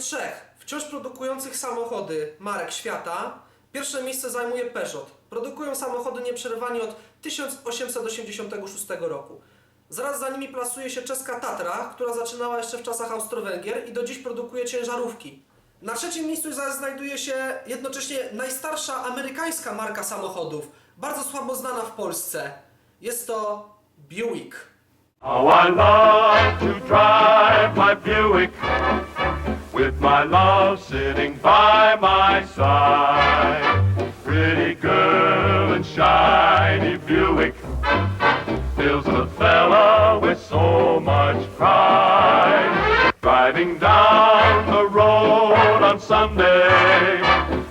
trzech wciąż produkujących samochody marek świata pierwsze miejsce zajmuje Peugeot. Produkują samochody nieprzerwanie od 1886 roku. Zaraz za nimi plasuje się czeska Tatra, która zaczynała jeszcze w czasach Austro-Węgier i do dziś produkuje ciężarówki. Na trzecim miejscu znajduje się jednocześnie najstarsza amerykańska marka samochodów, bardzo słabo znana w Polsce. Jest to Buick. How I love to drive my Buick with my love sitting by my side. Pretty girl and shiny Buick fills a fella with so much pride. Driving down the road on Sunday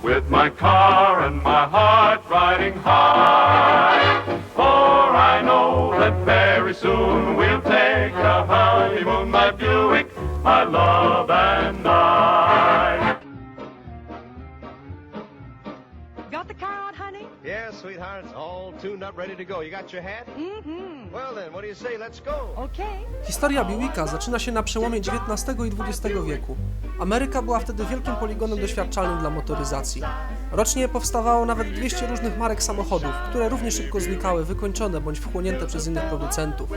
with my car and my heart riding high. For I know that very soon we'll ready to go. You got your hat? Mm-hmm. Well then, what do you say? Let's go. Okay. Historia Buicka zaczyna się na przełomie XIX i XX wieku. Ameryka była wtedy wielkim poligonem doświadczalnym dla motoryzacji. Rocznie powstawało nawet 200 różnych marek samochodów, które równie szybko znikały, wykończone bądź wchłonięte przez innych producentów.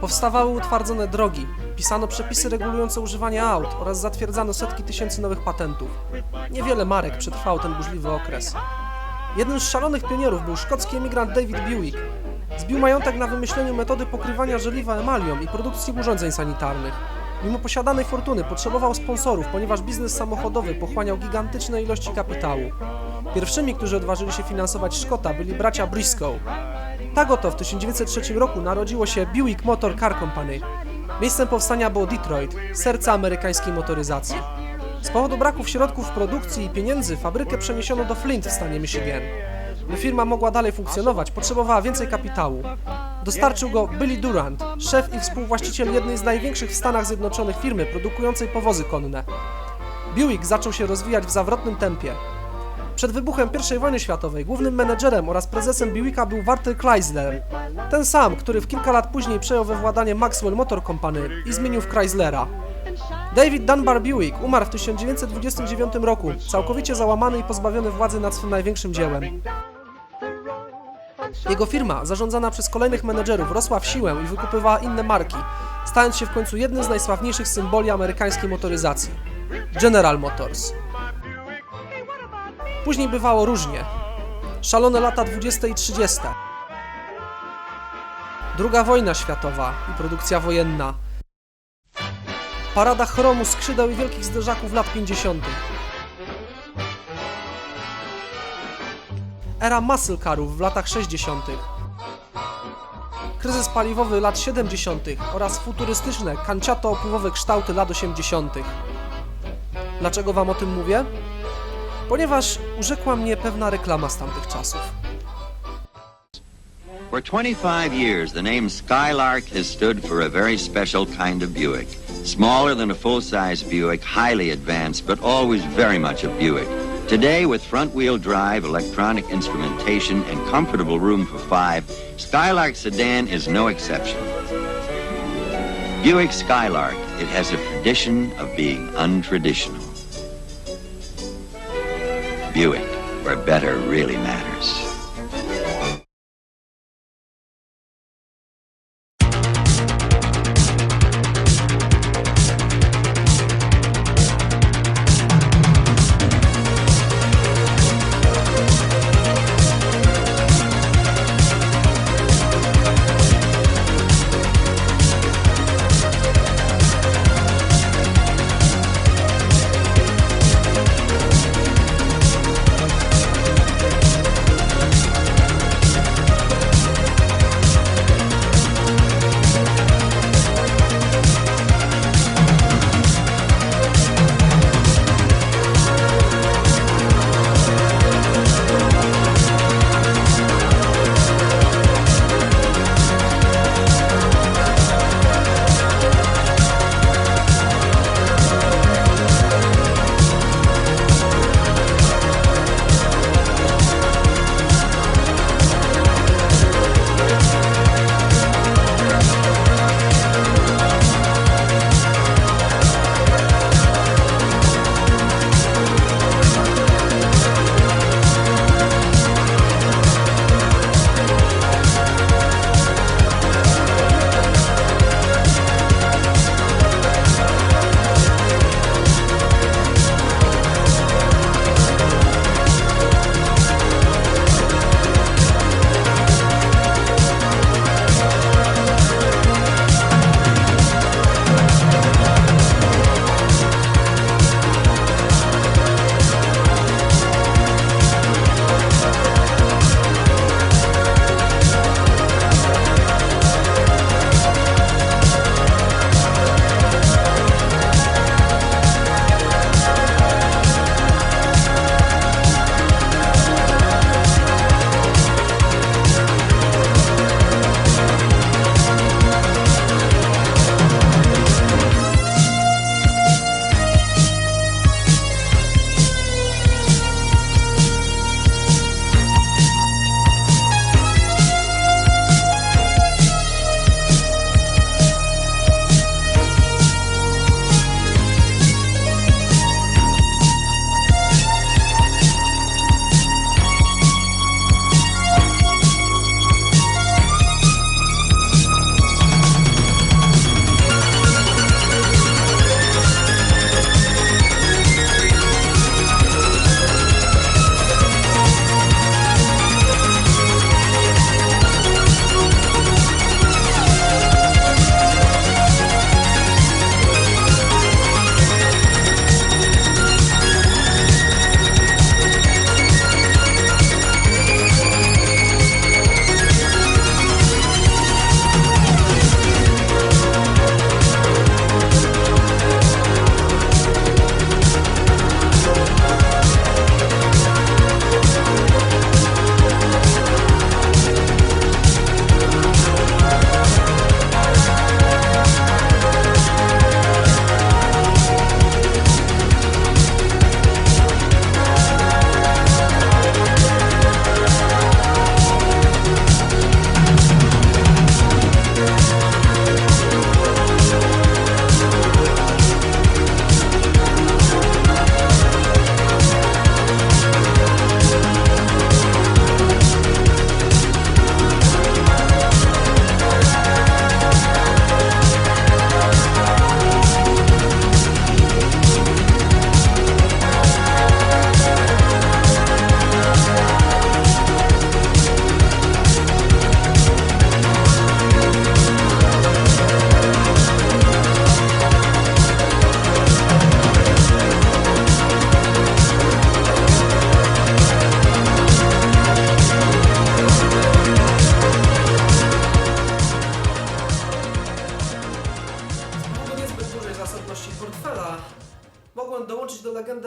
Powstawały utwardzone drogi, pisano przepisy regulujące używanie aut oraz zatwierdzano setki tysięcy nowych patentów. Niewiele marek przetrwało ten burzliwy okres. Jednym z szalonych pionierów był szkocki emigrant David Buick. Zbił majątek na wymyśleniu metody pokrywania żeliwa emalią i produkcji urządzeń sanitarnych. Mimo posiadanej fortuny potrzebował sponsorów, ponieważ biznes samochodowy pochłaniał gigantyczne ilości kapitału. Pierwszymi, którzy odważyli się finansować Szkota, byli bracia Briscoe. Tak oto w 1903 roku narodziło się Buick Motor Car Company. Miejscem powstania było Detroit, serce amerykańskiej motoryzacji. Z powodu braków środków produkcji i pieniędzy fabrykę przeniesiono do Flint w stanie Michigan. By firma mogła dalej funkcjonować, potrzebowała więcej kapitału. Dostarczył go Billy Durant, szef i współwłaściciel jednej z największych w Stanach Zjednoczonych firmy produkującej powozy konne. Buick zaczął się rozwijać w zawrotnym tempie. Przed wybuchem I wojny światowej głównym menedżerem oraz prezesem Buicka był Walter Chrysler, ten sam, który w kilka lat później przejął we władanie Maxwell Motor Company i zmienił w Chryslera. David Dunbar Buick umarł w 1929 roku, całkowicie załamany i pozbawiony władzy nad swym największym dziełem. Jego firma, zarządzana przez kolejnych menedżerów, rosła w siłę i wykupywała inne marki, stając się w końcu jednym z najsławniejszych symboli amerykańskiej motoryzacji General Motors. Później bywało różnie. Szalone lata 20 i 30. Druga wojna światowa i produkcja wojenna. Parada chromu, skrzydeł i wielkich zderzaków lat 50. Era muscle carów w latach 60. Kryzys paliwowy lat 70. oraz futurystyczne, kanciato-opływowe kształty lat 80. Dlaczego wam o tym mówię? Ponieważ urzekła mnie pewna reklama z tamtych czasów. For 25 years, the name Skylark has stood for a very special kind of Buick. Smaller than a full-size Buick, highly advanced, but always very much a Buick. Today, with front-wheel drive, electronic instrumentation, and comfortable room for five, Skylark sedan is no exception. Buick Skylark, it has a tradition of being untraditional. Buick, where better really matters.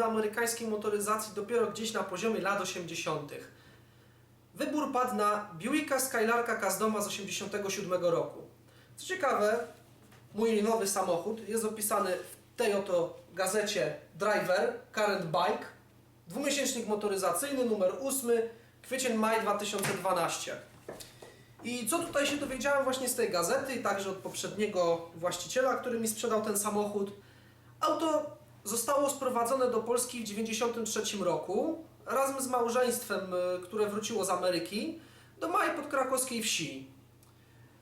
Amerykańskiej motoryzacji dopiero gdzieś na poziomie lat 80. Wybór padł na Buicka Skylarka Cazdoma z 87 roku. Co ciekawe, mój nowy samochód jest opisany w tej oto gazecie Driver Current Bike. Dwumiesięcznik motoryzacyjny, numer 8, kwiecień, maj 2012. I co tutaj się dowiedziałem właśnie z tej gazety i także od poprzedniego właściciela, który mi sprzedał ten samochód. Auto zostało sprowadzone do Polski w 1993 roku razem z małżeństwem, y, które wróciło z Ameryki do małej podkrakowskiej wsi.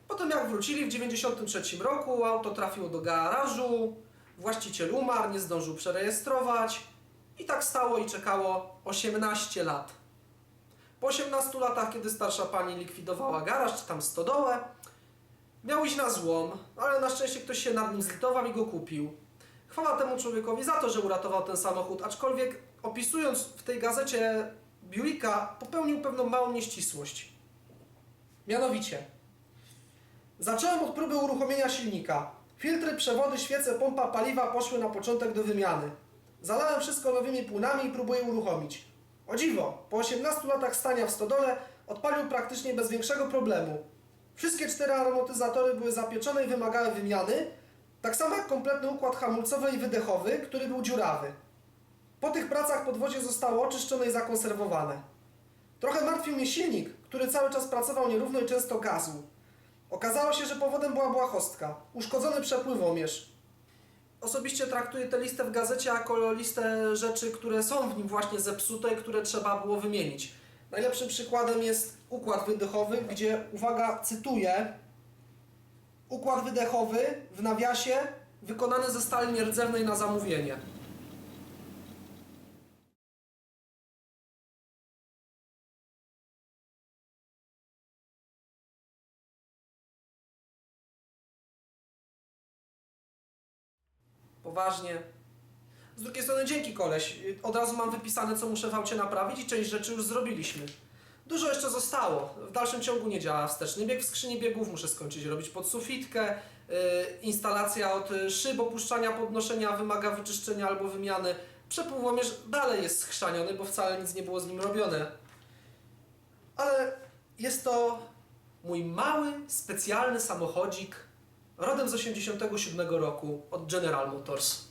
Potem jak wrócili w 1993 roku, auto trafiło do garażu, właściciel umarł, nie zdążył przerejestrować i tak stało i czekało 18 lat. Po 18 latach, kiedy starsza pani likwidowała garaż czy tam stodołę, miał iść na złom, ale na szczęście ktoś się nad nim zlitował i go kupił. Chwała temu człowiekowi za to, że uratował ten samochód, aczkolwiek opisując w tej gazecie Buicka popełnił pewną małą nieścisłość. Mianowicie, zacząłem od próby uruchomienia silnika. Filtry, przewody, świece, pompa paliwa poszły na początek do wymiany. Zalałem wszystko nowymi płynami i próbuję uruchomić. O dziwo, po 18 latach stania w stodole odpalił praktycznie bez większego problemu. Wszystkie cztery aromatyzatory były zapieczone i wymagały wymiany, tak samo jak kompletny układ hamulcowy i wydechowy, który był dziurawy. Po tych pracach podwozie zostało oczyszczone i zakonserwowane. Trochę martwił mnie silnik, który cały czas pracował nierówno i często gazł. Okazało się, że powodem była błahostka, uszkodzony przepływomierz. Osobiście traktuję tę listę w gazecie jako listę rzeczy, które są w nim właśnie zepsute, które trzeba było wymienić. Najlepszym przykładem jest układ wydechowy, gdzie, uwaga, cytuję, układ wydechowy w nawiasie wykonany ze stali nierdzewnej na zamówienie. Poważnie. Z drugiej strony dzięki koleś. Od razu mam wypisane, co muszę w aucie naprawić i część rzeczy już zrobiliśmy. Dużo jeszcze zostało. W dalszym ciągu nie działa wsteczny bieg w skrzyni biegów, muszę skończyć robić podsufitkę. Yy, instalacja od szyb opuszczania, podnoszenia wymaga wyczyszczenia albo wymiany. Przepływomierz dalej jest schrzaniony, bo wcale nic nie było z nim robione. Ale jest to mój mały, specjalny samochodzik rodem z 87 roku od General Motors.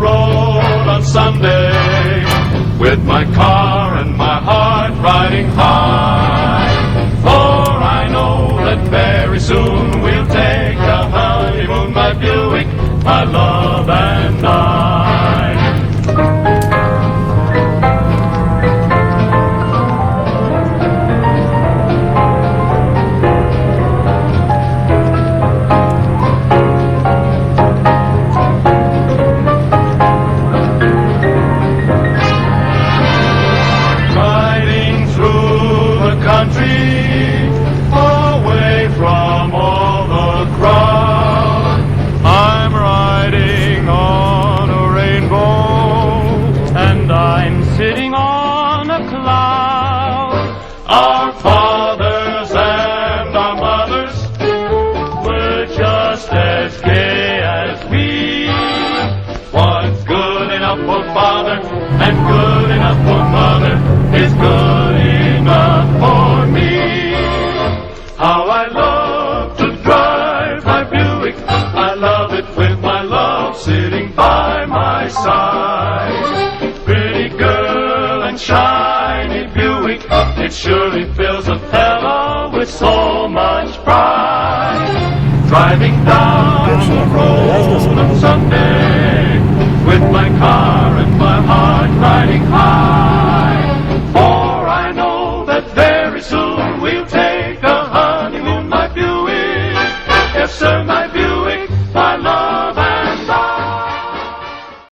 Road on Sunday with my car and my heart riding high. For I know that very soon shiny Buick. It surely fills a fella with so much pride. Driving down the road on Sunday with my car and my heart riding high.